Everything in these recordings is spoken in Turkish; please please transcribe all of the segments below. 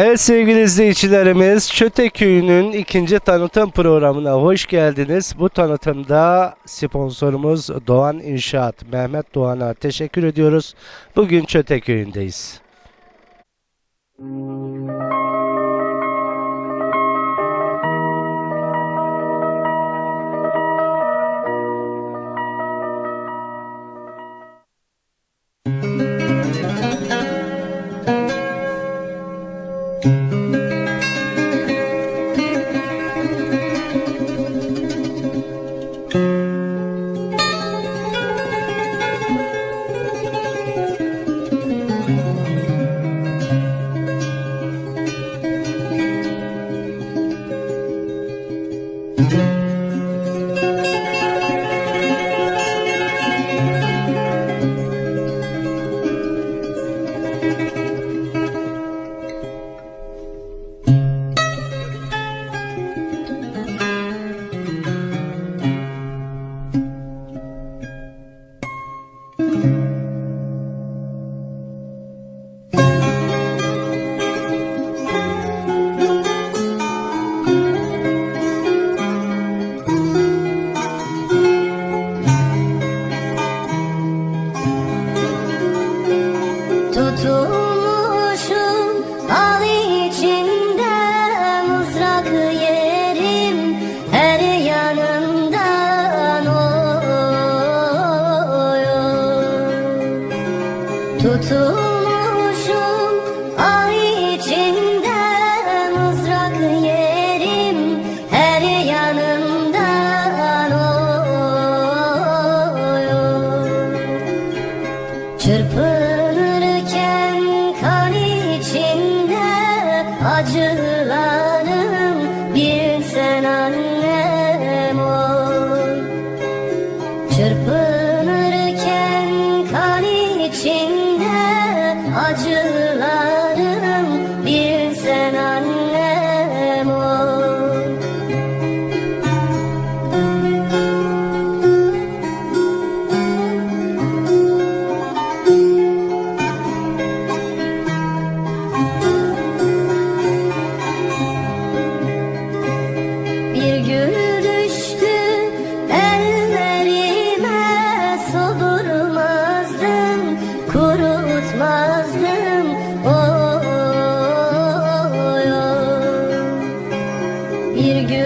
Evet sevgili izleyicilerimiz Çöte Köyü'nün ikinci tanıtım programına hoş geldiniz. Bu tanıtımda sponsorumuz Doğan İnşaat Mehmet Doğan'a teşekkür ediyoruz. Bugün Çöte Köyü'ndeyiz. Müzik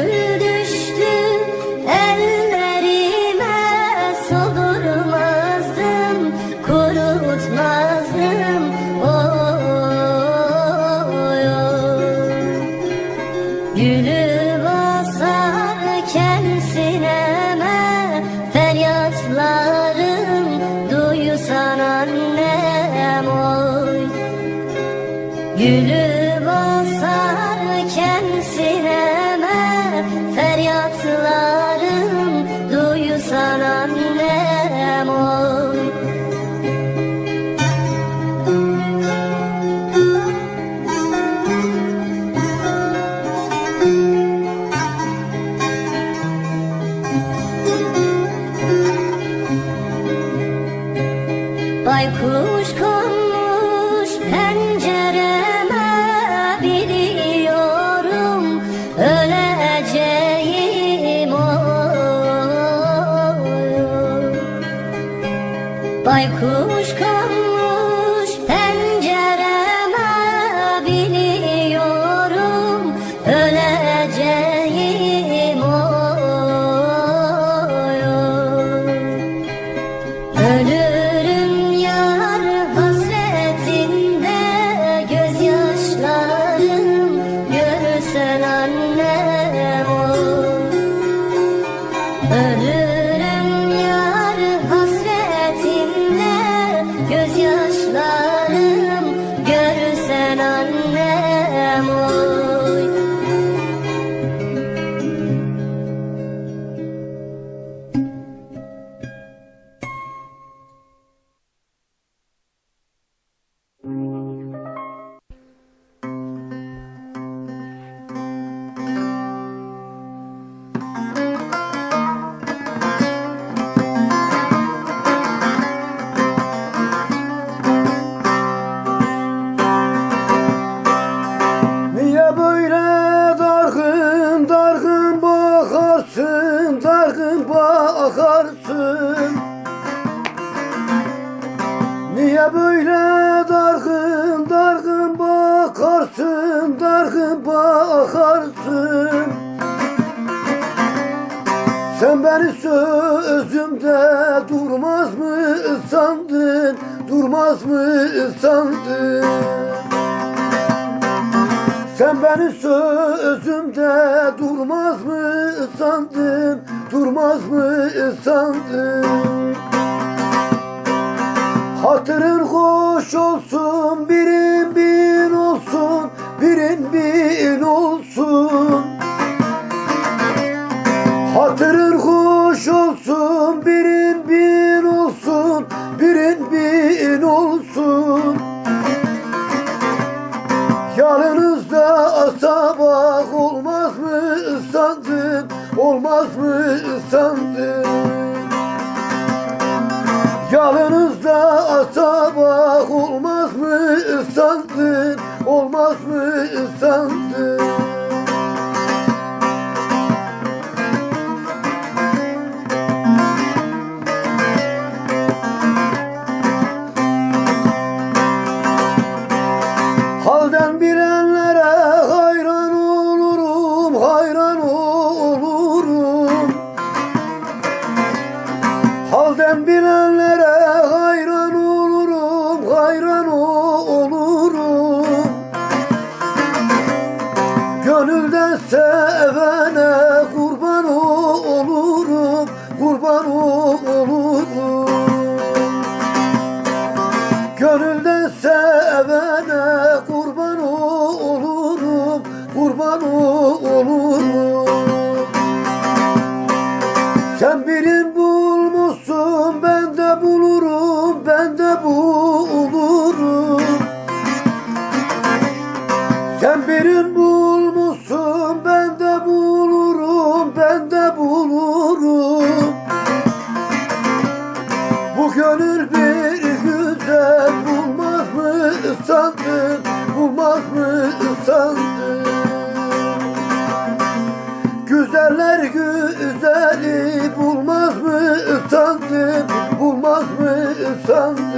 do do mı sandın Hatırın hoş olsun Sandın Halden bilenlere hayran olurum, hayran olurum. Halden bilenlere mı sandın? Güzeller güzeli bulmaz mı sandın, bulmaz mı sandın?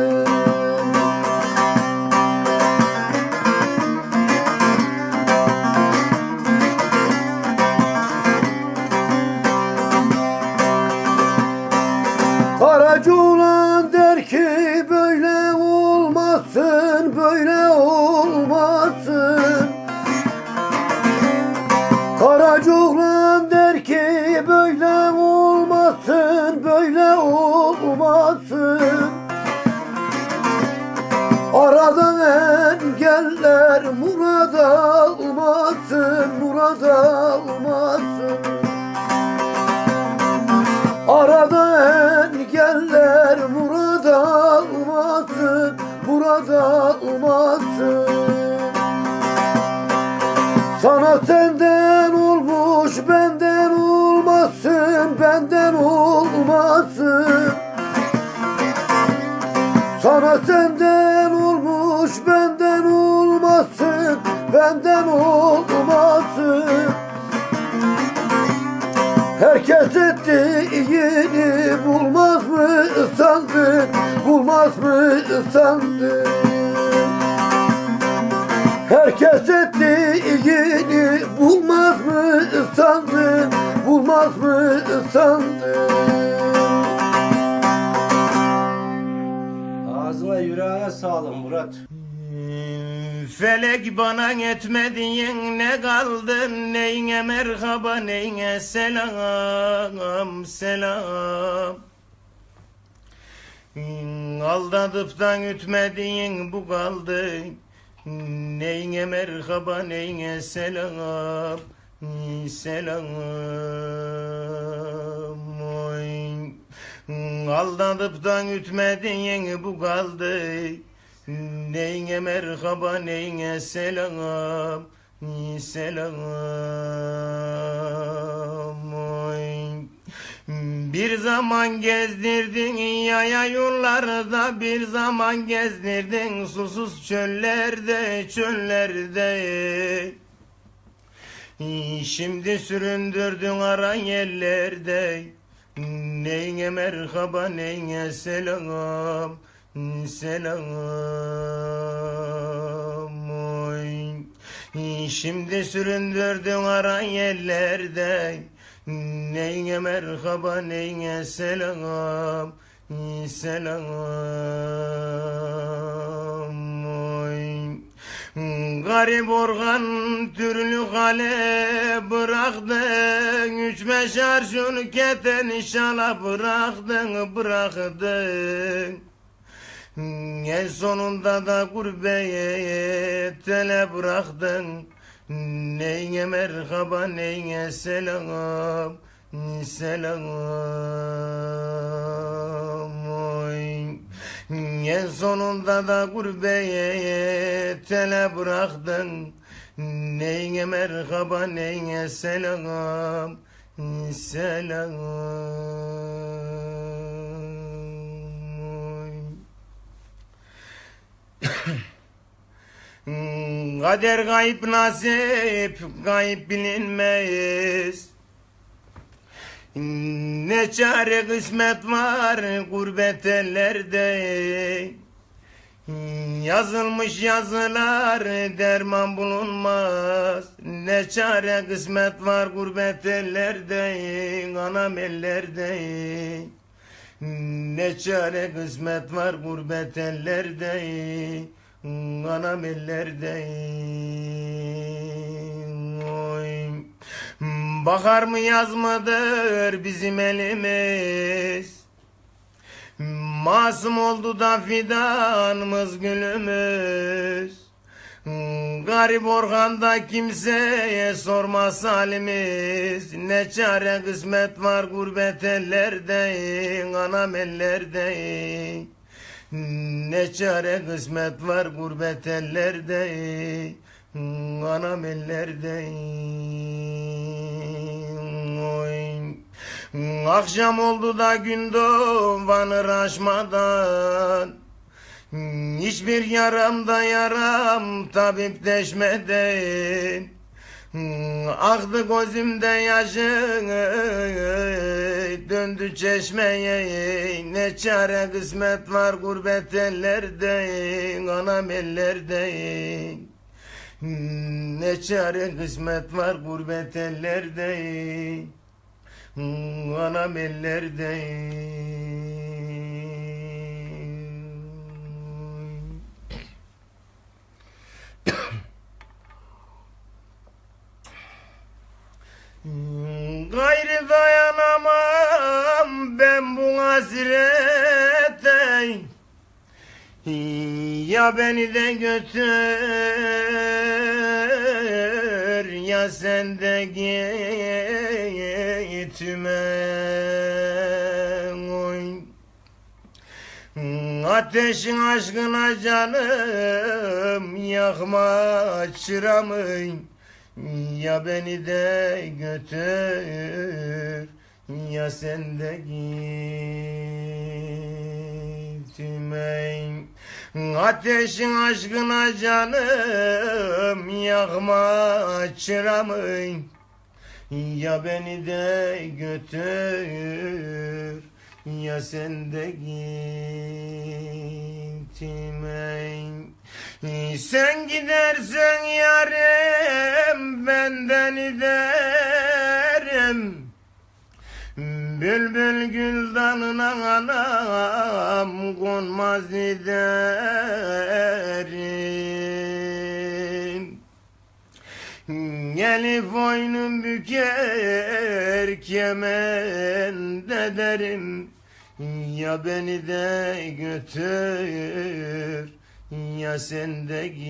Murad almasın. Sana senden olmuş, benden olmasın, benden olmasın. Sana senden olmuş, benden olmasın, benden olmasın. Herkes ettiğini bulmaz mı sandın, bulmaz mı sandın? Herkes ettiğini bulmaz mı sandın, bulmaz mı sandın? Ağzına yüreğine sağlık Murat. Felek bana etmediğin ne kaldı neyine merhaba neyine selam selam Aldatıp da ütmediğin bu kaldı Neyine merhaba neyine selam? Selam. Oy. Aldatıp da ütmediğin bu kaldı. Neyine merhaba neyine selam? Selam. Oy. Bir zaman gezdirdin yaya yollarda Bir zaman gezdirdin susuz çöllerde çöllerde. Şimdi süründürdün ara yerlerde. Neyine merhaba neyine selam Selam. Şimdi süründürdün ara yerlerde Neyine merhaba neyine selam? Selam oy. Garip organ türlü hale bıraktın Üç beş arşun keten inşallah bıraktın bıraktın En sonunda da gurbet tele bıraktın Neyine merhaba neyine selam Selam oy. En sonunda da gurbet tele bıraktın Neyine merhaba neyine selam Selam. Kader kayıp nasip kayıp bilinmez. Ne çare kısmet var gurbet ellerde. Yazılmış yazılar derman bulunmaz. Ne çare kısmet var gurbet ellerde Anam ellerde. Ne çare kısmet var gurbet ellerde Anam ellerde Oy. Bakar mı yaz mıdır bizim elimiz? Masum oldu da fidanımız gülümüz. Garip organda kimseye sormaz halimiz. Ne çare kısmet var gurbet ellerde Anam ellerde Ne çare kısmet var gurbet ellerde Anam ellerde. Akşam oldu da gün doğanır aşmadan. Hiçbir yaramda yaram tabip Aktı gözümde yaşın Döndü çeşmeye Ne çare kısmet var gurbet ellerde Anam ellerde. Ne çare kısmet var gurbet ellerde Anam ellerde Gayrı dayanamam ben bu hasrete Ya beni de götür ya sen de gitme Oy. Ateşin aşkına canım yakma çıramı ya beni de götür ya sen de gitme Ateşin aşkına canım yakma çıramı. Ya beni de götür ya sen de gitme Sen gidersen yarım benden giderim Bülbül gül dalına anam konmaz giderim. Gelip boynum büker kemen derim Ya beni de götür ya sen de gitme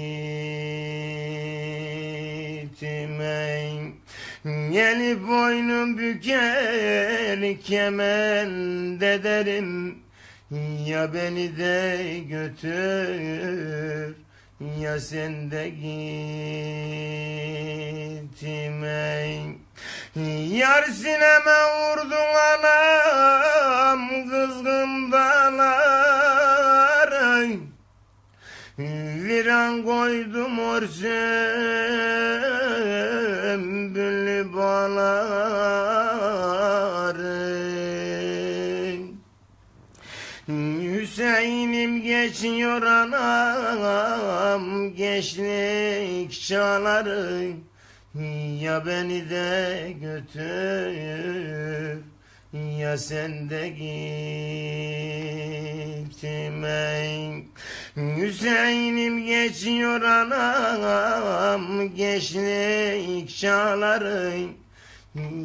Gelip boynum büker kemen derim. Ya beni de götür ya sen de gitme Yar sineme vurdun anam kızgın dağlar Viran koydum orsem büllü bağlar Hüseyin'im geçiyor anam geçlik çağları. Ya beni de götür ya sen de gitme Hüseyin'im geçiyor anam gençlik çağları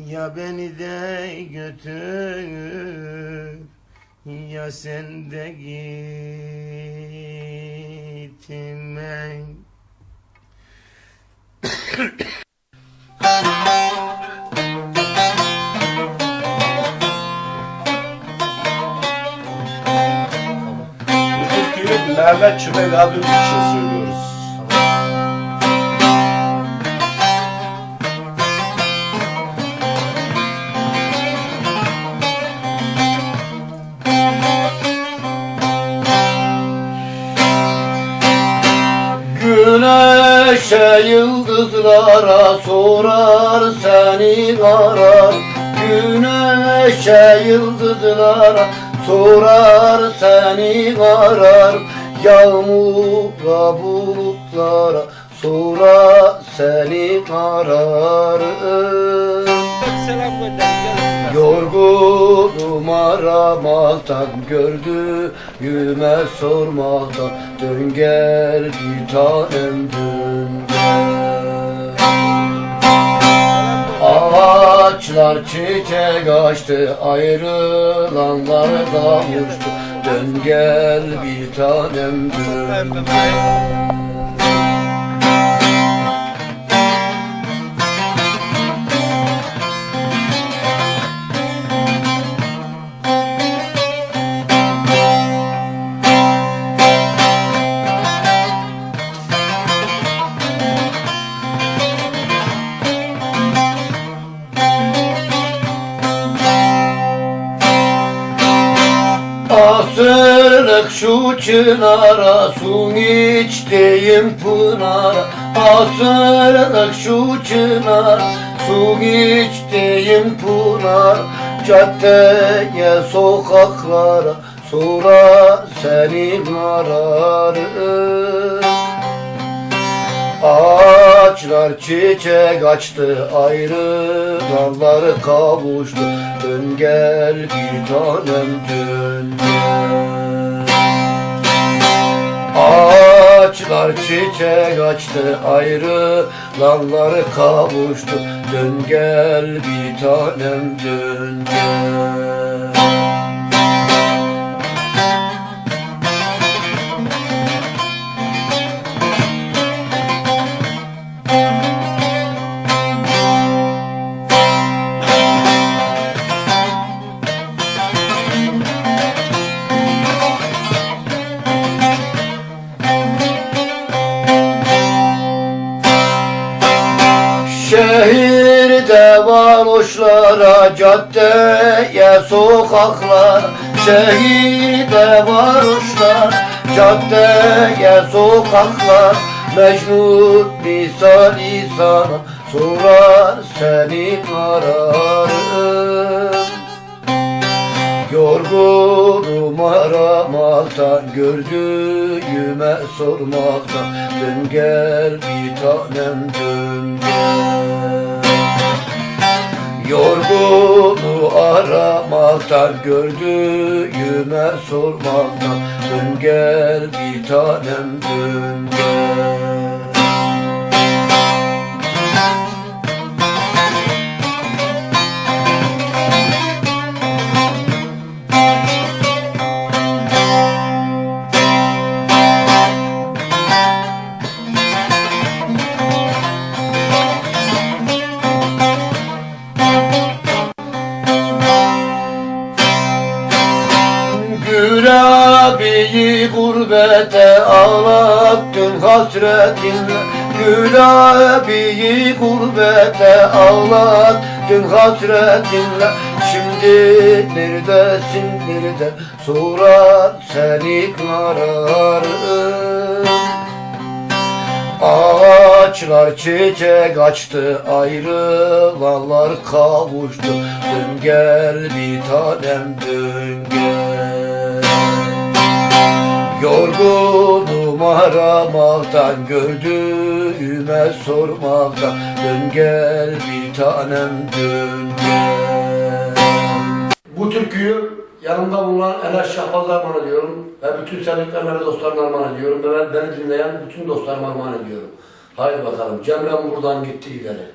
Ya beni de götür ya sen de gitme Bu türküyü Mehmet Çümek abim için söylüyoruz. Güneşe yıldızlara sorar seni arar Güneşe yıldızlara sorar seni arar Yağmura bulutlara sorar seni arar. Yorgunum aramaktan gördüğüme sormaktan Dön gel bir tanem dön Ağaçlar çiçek açtı ayrılanlar kavuştu Dön gel bir tanem dön çınara su içtiğim pınara Asırlık şu çınar. Su içtiğim pınar Caddeye sokaklara sonra seni ararım. Ağaçlar çiçek açtı ayrı dalları kavuştu. Dön gel bir tanem dön gel Ağaçlar çiçek açtı ayrı dalları kavuştu. Dön gel bir tanem dön gel caddeye, sokaklar Şehirde varoşlar, caddeye, sokaklar Mecnun misali sana sorar seni ararım. Yorgunum aramaktan Gördüğüme sormaktan. Dön gel bir tanem dön gel Yorgunu aramaktan Gördüğüme sormaktan Dön gel bir tanem dön gel Gülabiyi gurbete ağlattın hasretinle Gülabiyi gurbete ağlattın hasretinle Şimdi neredesin nerede? Sorar seni ararım Ağaçlar çiçek açtı ayrılanlar kavuştu. Dön gel bir tanem dön gel Yorgunum aramaktan Gördüğüme sormaktan Dön gel bir tanem dön gel Bu türküyü yanımda bulunan Enes Şahbaz'a armağan ediyorum. Ve bütün sevdiklerime dostlarıma armağan ediyorum. Ve ben- beni dinleyen bütün dostlarıma armağan ediyorum. Haydi bakalım. Cemrem buradan gitti gideri.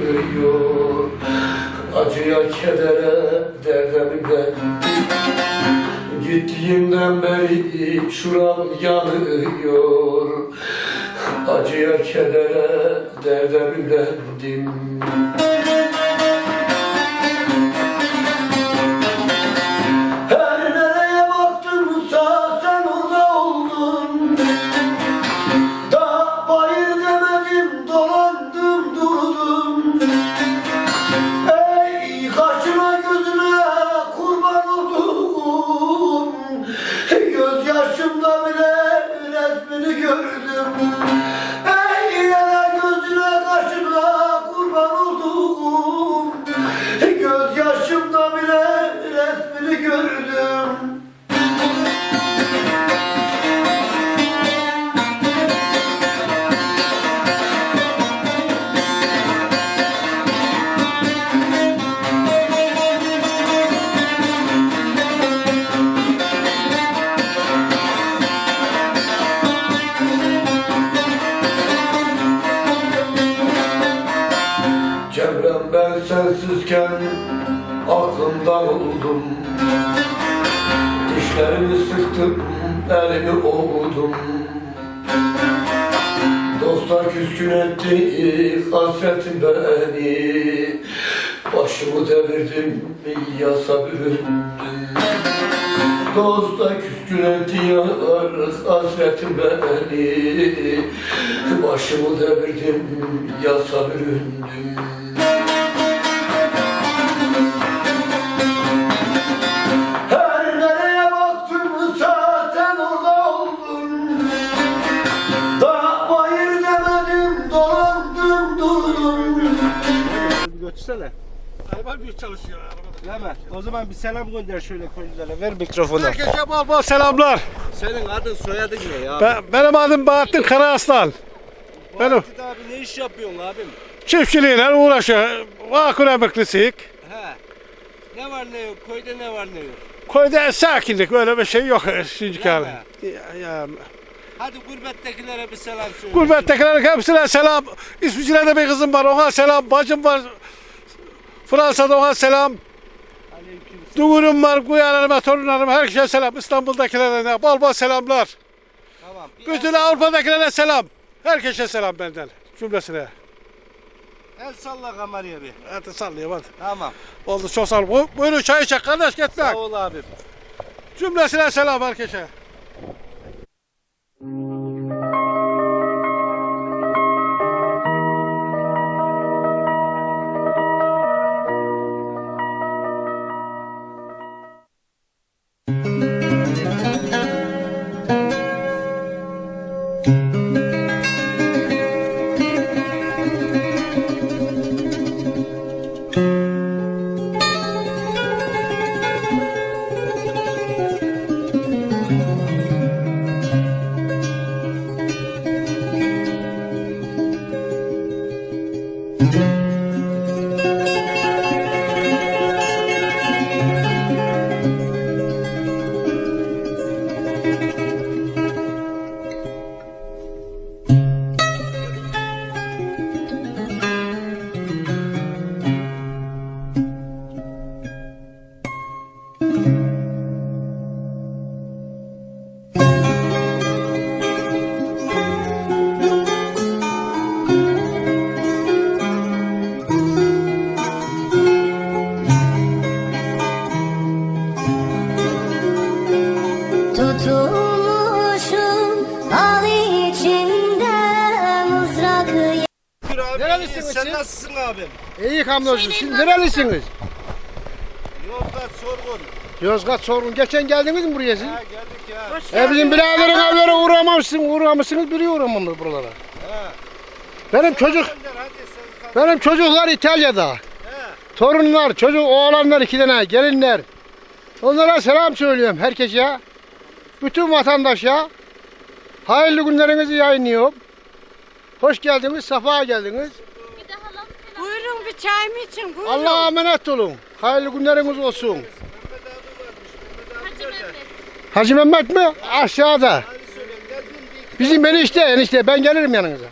Yanıyor Acıya kedere derdem ben Gittiğinden beri şuram yanıyor. Acıya kedere Dosta küskün etti hasretim beni Başımı devirdim, yasa büründüm. Dosta küskün etti yar hasretim beni Başımı devirdim, yasa büründüm Götürsene. Araba bir çalışıyor arabada. Hemen. O zaman bir selam gönder şöyle köylülere. Ver mikrofonu. Herkese bol bol selamlar. Senin adın soyadın ne ya? Ben, benim adım Bahattin Karaaslan. benim- Bahattin abi ne iş yapıyorsun abim? Çiftçiliğine uğraşıyor. Vakur emeklisiyik. He. Ne var ne yok? Köyde ne var ne yok? Köyde sakinlik öyle bir şey yok şimdiki Değil hali. Ya, ya. Hadi gurbettekilere bir selam söyle. Gurbettekilerin hepsine selam. İsviçre'de bir kızım var ona selam. Bacım var. Fransa'da ona selam. Dugurum var, kuyanlarıma, torunlarıma, herkese selam. İstanbul'dakilere de bol bol selamlar. Tamam. Bütün Avrupa'dakilere selam. Herkese selam benden. Cümlesine. el salla kameraya bir. Hadi sallayayım hadi. Tamam. Oldu çok sağ ol. Bu- Buyurun çay içecek kardeş gitme. Sağ ol abim. Cümlesine selam herkese. Abi. Nerelisiniz Sen siz? nasılsın abim? İyi hamdolsun. Siz nerelisiniz? Yozgat Sorgun. Yozgat sorun. Geçen geldiniz mi buraya siz? Ha geldik ya. E bizim biraderin evlere uğramamışsın, uğramışsınız, biri uğramamış buralara. Benim çocuk, Gönder hadi sen kalk. benim çocuklar İtalya'da. He. Torunlar, çocuk, oğlanlar iki tane, gelinler. Onlara selam söylüyorum herkese. Bütün vatandaşa. Hayırlı günlerinizi yayınlıyorum. Hoş geldiniz, safa geldiniz. Bir çay mı için? Buyurun. Allah'a emanet olun. Hayırlı günleriniz olsun. Hacı Mehmet mi? Aşağıda. Bizim enişte, enişte. Ben gelirim yanınıza.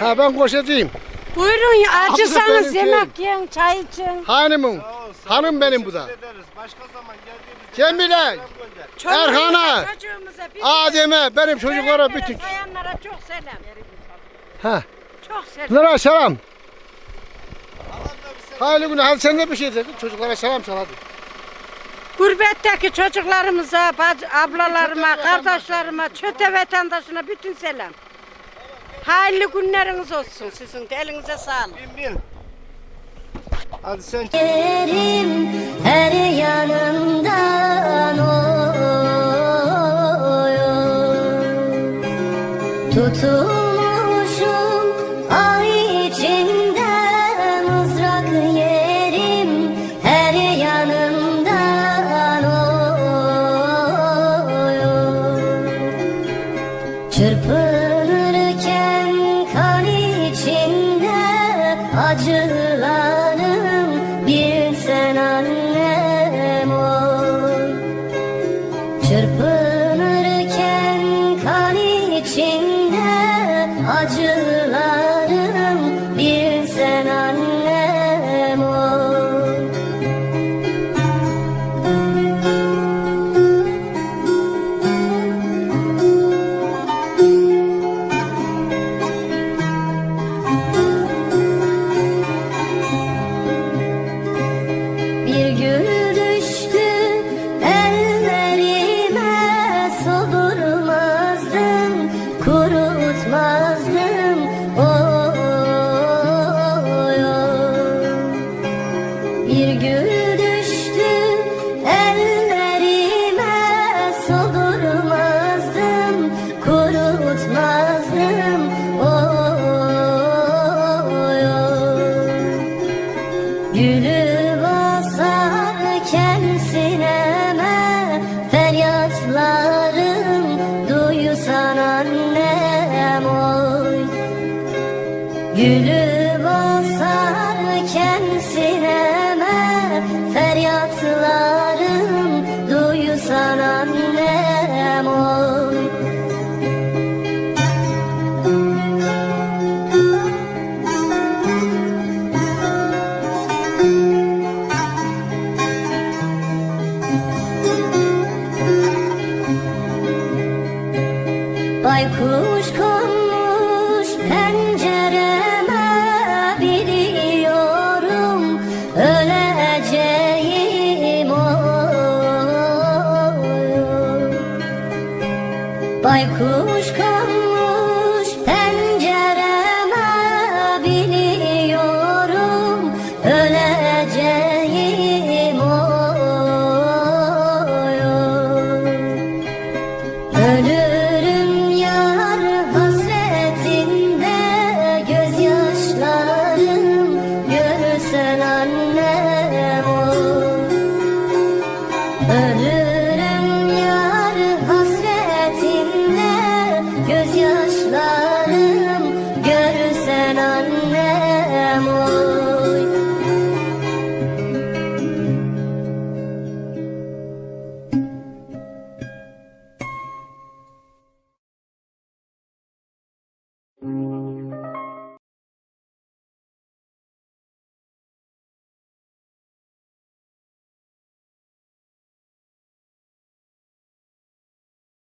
Ha ben koşacağım. Buyurun ya, acısanız benim yemek yiyin, çay için. Hanımım. Hanım benim bu da. Başka zaman geldiğimizde Cemile. Erhan'a, çocuğumuza, bir Adem'e, benim çocuklara Sevenlere, bütün. Sayanlara çok selam. Ha. Çok selam. Bunlara selam. Hayırlı günler. Hadi sen de bir şey de. Çocuklara selam söyle hadi. Gurbetteki çocuklarımıza, bacı, ablalarıma, kardeşlerime, çöte vatandaşına bütün selam. Hayırlı günleriniz olsun sizin de elinize sağlık. Bin bin. Hadi sen Yerim her yanımdan oy Tutulmuşum gülüm